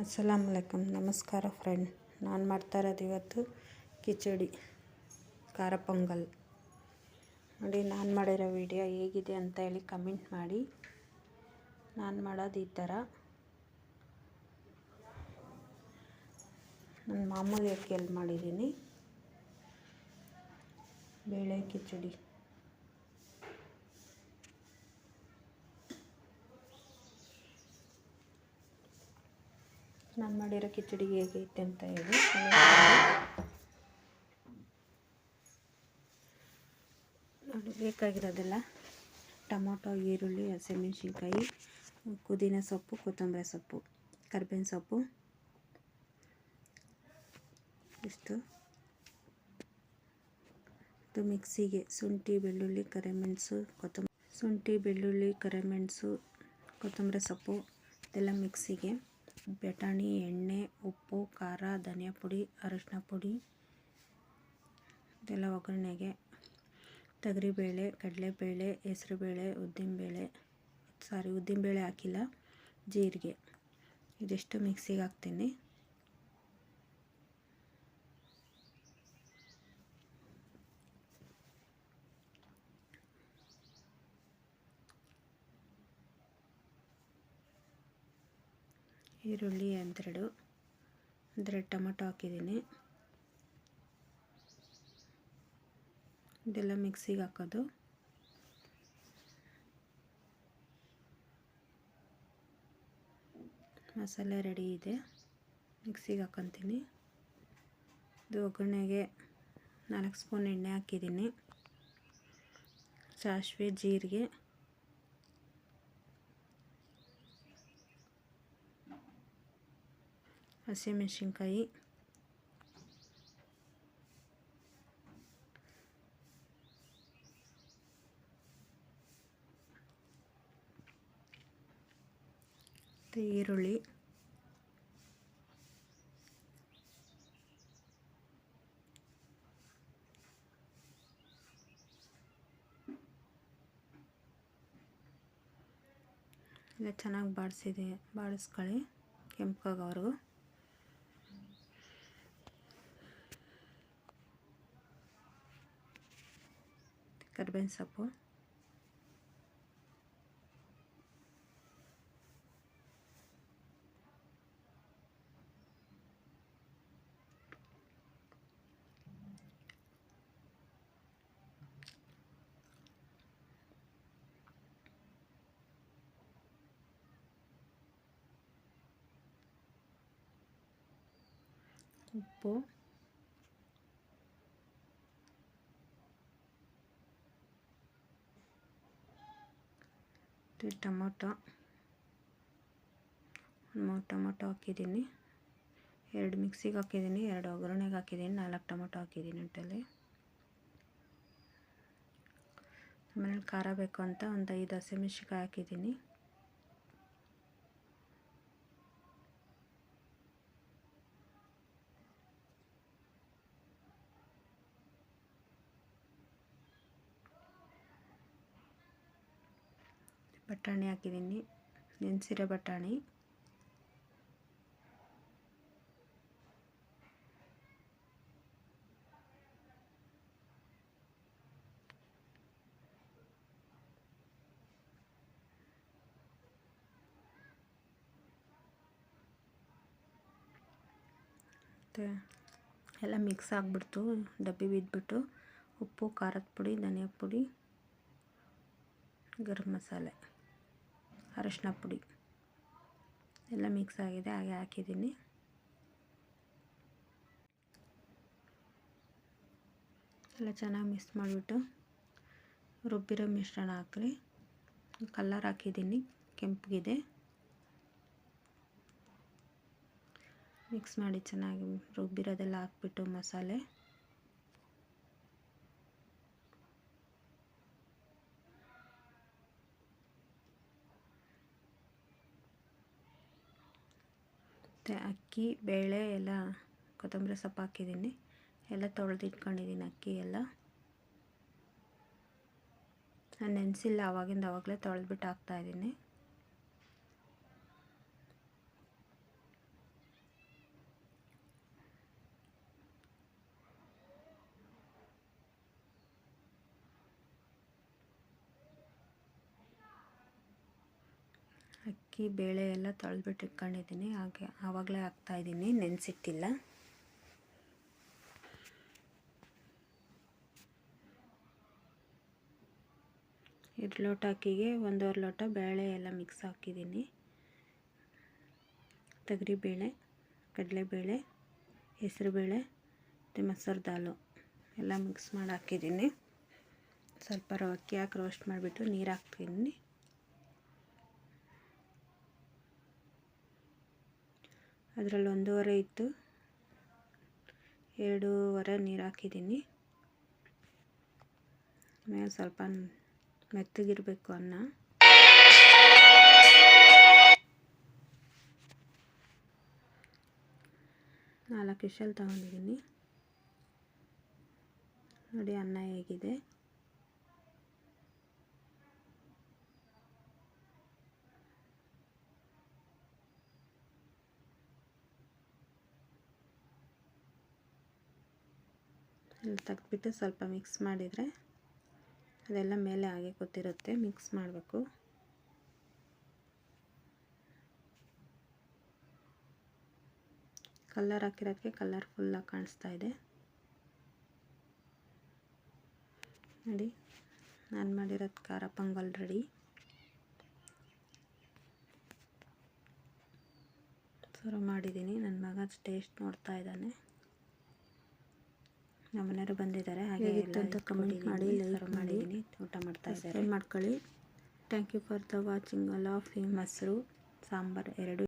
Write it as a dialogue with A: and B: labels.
A: ಅಸ್ಸಲಾಮ್ ಅಲೈಕಮ್ ನಮಸ್ಕಾರ ಫ್ರೆಂಡ್. ನಾನು ಮಾಡ್ತಾ ಇರೋದು ಇವತ್ತು ಕಿಚಡಿ, ಖಾರ ಪೊಂಗಲ್. ನೋಡಿ, ನಾನು ಮಾಡಿರೋ ವಿಡಿಯೋ ಹೇಗಿದೆ ಅಂತ ಹೇಳಿ ಕಮೆಂಟ್ ಮಾಡಿ. ನಾನು ಮಾಡೋದು ಈ ಥರ. ನಾನು ಮಾಮೂಲಿ ಅಕ್ಕಿಯಲ್ಲಿ ಮಾಡಿದ್ದೀನಿ. ಬೇಳೆ ಕಿಚಡಿ. ನಾನು ಮಾಡಿರೋ ಕಿಚಡಿ ಹೇಗೈತೆ ಅಂತ ಹೇಳಿ. ನೋಡಿ, ಬೇಕಾಗಿರೋದೆಲ್ಲ ಟೊಮೊಟೊ, ಈರುಳ್ಳಿ, ಹಸಿಮೆಣ್ಸಿನ್ಕಾಯಿ, ಪುದೀನ ಸೊಪ್ಪು, ಕೊತ್ತಂಬರಿ ಸೊಪ್ಪು, ಕರ್ಬೇವಿನ ಸೊಪ್ಪು. ಇಷ್ಟು. ಇದು ಮಿಕ್ಸಿಗೆ ಶುಂಠಿ, ಬೆಳ್ಳುಳ್ಳಿ, ಕರಿಮೆಣಸು ಕೊತ್ತಂಬರಿ ಶುಂಠಿ, ಬೆಳ್ಳುಳ್ಳಿ, ಕರಿಮೆಣಸು, ಕೊತ್ತಂಬರಿ ಸೊಪ್ಪು, ಇದೆಲ್ಲ ಮಿಕ್ಸಿಗೆ. ಬಟಾಣಿ ಎಣ್ಣೆ, ಉಪ್ಪು, ಖಾರ, ಧನಿಯಾ ಪುಡಿ, ಅರಿಶಿನ ಪುಡಿ, ಇದೆಲ್ಲ ಒಗ್ಗರಣೆಗೆ. ತೊಗರಿಬೇಳೆ, ಕಡಲೆಬೇಳೆ ಉದ್ದಿನ ಉದ್ದಿನಬೇಳೆ, ಸಾರಿ, ಉದ್ದಿನಬೇಳೆ ಹಾಕಿಲ್ಲ, ಜೀರಿಗೆ. ಇದಿಷ್ಟು ಮಿಕ್ಸಿಗೆ ಹಾಕ್ತೀನಿ. ಈರುಳ್ಳಿ ಒಂದೆರಡು ಅಂದರೆ ಟೊಮೊಟೊ ಹಾಕಿದ್ದೀನಿ. ಇದೆಲ್ಲ ಮಿಕ್ಸಿಗೆ ಹಾಕೋದು. ಮಸಾಲೆ ರೆಡಿ ಇದೆ. ಮಿಕ್ಸಿಗೆ ಹಾಕೊತೀನಿ. ಇದು ಒಗ್ಗರಣೆಗೆ ನಾಲ್ಕು ಸ್ಪೂನ್ ಎಣ್ಣೆ ಹಾಕಿದ್ದೀನಿ. ಸಾಸಿವೆ, ಜೀರಿಗೆ. ಹಸಿಮೆಣಸಿನ್ಕಾಯಿ ಮತ್ತು ಈರುಳ್ಳಿ. ಎಲ್ಲ ಚೆನ್ನಾಗಿ ಬಾಡಿಸಿದೆ ಬಾಡಿಸ್ಕೊಳ್ಳಿ ಕೆಂಪಗಾಗೋವರೆಗೂ ಕರ್ಬೇವಿನ ಸೊಪ್ಪು ಉಪ್ಪು ಮತ್ತು ಟೊಮೊಟೊ ಮೂರು ಟೊಮೊಟೊ ಹಾಕಿದ್ದೀನಿ. ಎರಡು ಮಿಕ್ಸಿಗೆ ಹಾಕಿದ್ದೀನಿ, ಎರಡು ಒಗ್ಗರಣೆಗೆ ಹಾಕಿದ್ದೀನಿ, ನಾಲ್ಕು ಟೊಮೊಟೊ ಹಾಕಿದ್ದೀನಿ ಒಟ್ಟಲ್ಲಿ. ಆಮೇಲೆ ಖಾರ ಬೇಕು ಅಂತ ಒಂದು ಐದು ಹಸಿಮೆಣ್ಸಿಕಾಯಿ ಹಾಕಿದ್ದೀನಿ. ಬಟಾಣಿ ಹಾಕಿದ್ದೀನಿ, ನೆನೆಸಿರೋ ಬಟಾಣಿ. ಎಲ್ಲ ಮಿಕ್ಸ್ ಆಗಿಬಿಡ್ತು, ಡಬ್ಬಿ ಬಿದ್ದುಬಿಟ್ಟು ಉಪ್ಪು, ಖಾರದ ಪುಡಿ, ಧನಿಯಾ ಪುಡಿ, ಗರಂ ಮಸಾಲೆ. ಅರಶಿನ ಪುಡಿ. ಎಲ್ಲ ಮಿಕ್ಸ್ ಆಗಿದೆ, ಹಾಗೆ ಹಾಕಿದ್ದೀನಿ. ಎಲ್ಲ ಚೆನ್ನಾಗಿ ಮಿಕ್ಸ್ ಮಾಡಿಬಿಟ್ಟು ರುಬ್ಬಿರೋ ಮಿಶ್ರಣ ಹಾಕ್ರಿ. ಕಲ್ಲರ್ ಹಾಕಿದ್ದೀನಿ, ಕೆಂಪಗಿದೆ. ಮಿಕ್ಸ್ ಮಾಡಿ ಚೆನ್ನಾಗಿ ರುಬ್ಬಿರೋದೆಲ್ಲ ಹಾಕ್ಬಿಟ್ಟು ಮಸಾಲೆ. ಮತ್ತು ಅಕ್ಕಿ, ಬೇಳೆ ಎಲ್ಲ, ಕೊತ್ತಂಬರಿ ಸೊಪ್ಪು ಹಾಕಿದ್ದೀನಿ. ಎಲ್ಲ ತೊಳೆದಿಟ್ಕೊಂಡಿದ್ದೀನಿ ಅಕ್ಕಿ ಎಲ್ಲ. ನಾನು ನೆನೆಸಿಲ್ಲ ಆವಾಗಿಂದ ಆವಾಗಲೇ ತೊಳೆದ್ಬಿಟ್ಟು ಹಾಕ್ತಾಯಿದ್ದೀನಿ ಅಕ್ಕಿ, ಬೇಳೆ ಎಲ್ಲ ತೊಳೆದ್ಬಿಟ್ಟು ಇಟ್ಕೊಂಡಿದ್ದೀನಿ. ಹಾಗೆ ಆವಾಗಲೇ ಹಾಕ್ತಾಯಿದ್ದೀನಿ ನೆನೆಸಿಟ್ಟಿಲ್ಲ. ಎರಡು ಲೋಟ ಅಕ್ಕಿಗೆ ಒಂದೂವರೆ ಲೋಟ ಬೇಳೆ ಎಲ್ಲ ಮಿಕ್ಸ್ ಹಾಕಿದ್ದೀನಿ. ತೊಗರಿಬೇಳೆ, ಕಡಲೆಬೇಳೆ, ಹೆಸರುಬೇಳೆ, ಮತ್ತು ಮೊಸರು ದಾಲು ಎಲ್ಲ ಮಿಕ್ಸ್ ಮಾಡಿ ಹಾಕಿದ್ದೀನಿ. ಸ್ವಲ್ಪ ಅಕ್ಕಿ ಹಾಕಿ ರೋಸ್ಟ್ ಮಾಡಿಬಿಟ್ಟು ನೀರು ಹಾಕ್ತೀನಿ. ಅದರಲ್ಲಿ ಒಂದೂವರೆ ಇತ್ತು. ಎರಡೂವರೆ ನೀರು ಹಾಕಿದ್ದೀನಿ. ಆಮೇಲೆ ಸ್ವಲ್ಪ ಮೆತ್ತಗಿರಬೇಕು ಅನ್ನ. ನಾಲ್ಕು ವಿಷಲ್ ತಗೊಂಡಿದ್ದೀನಿ. ನೋಡಿ ಅನ್ನ ಹೇಗಿದೆ. ತೆಗ್ದ್ಬಿಟ್ಟು ಸ್ವಲ್ಪ ಮಿಕ್ಸ್ ಮಾಡಿದರೆ ಅದೆಲ್ಲ ಮೇಲೆ ಹಾಗೆ ಕೂತಿರುತ್ತೆ ಮಿಕ್ಸ್ ಮಾಡಬೇಕು. ಕಲ್ಲರ್ ಹಾಕಿರೋದಕ್ಕೆ ಕಲರ್ಫುಲ್ಲಾಗಿ ಕಾಣಿಸ್ತಾ ಇದೆ. ನೋಡಿ, ನಾನು ಮಾಡಿರೋದು ಖಾರ ಪೊಂಗಲ್ ರೆಡಿ ಸರ್ವ್ ಮಾಡಿದ್ದೀನಿ ನನ್ನ ಮಗ ಟೇಸ್ಟ್ ನೋಡ್ತಾ ಇದ್ದಾನೆ. ನಮ್ಮ ಮನೆಯವರು ಬಂದಿದ್ದಾರೆ ಹಾಗೆ ಅಂತ ಕಮೆಂಟ್ ಮಾಡಿ ಲೈಕ್ ಮಾಡಿದ್ದೀನಿ ಊಟ ಮಾಡ್ತಾ ಇದ್ದಾರೆ. ಮಾಡ್ಕೊಳ್ಳಿ. Thank you for the watching all of ಮೊಸರು ಸಾಂಬಾರ್ ಎರಡು.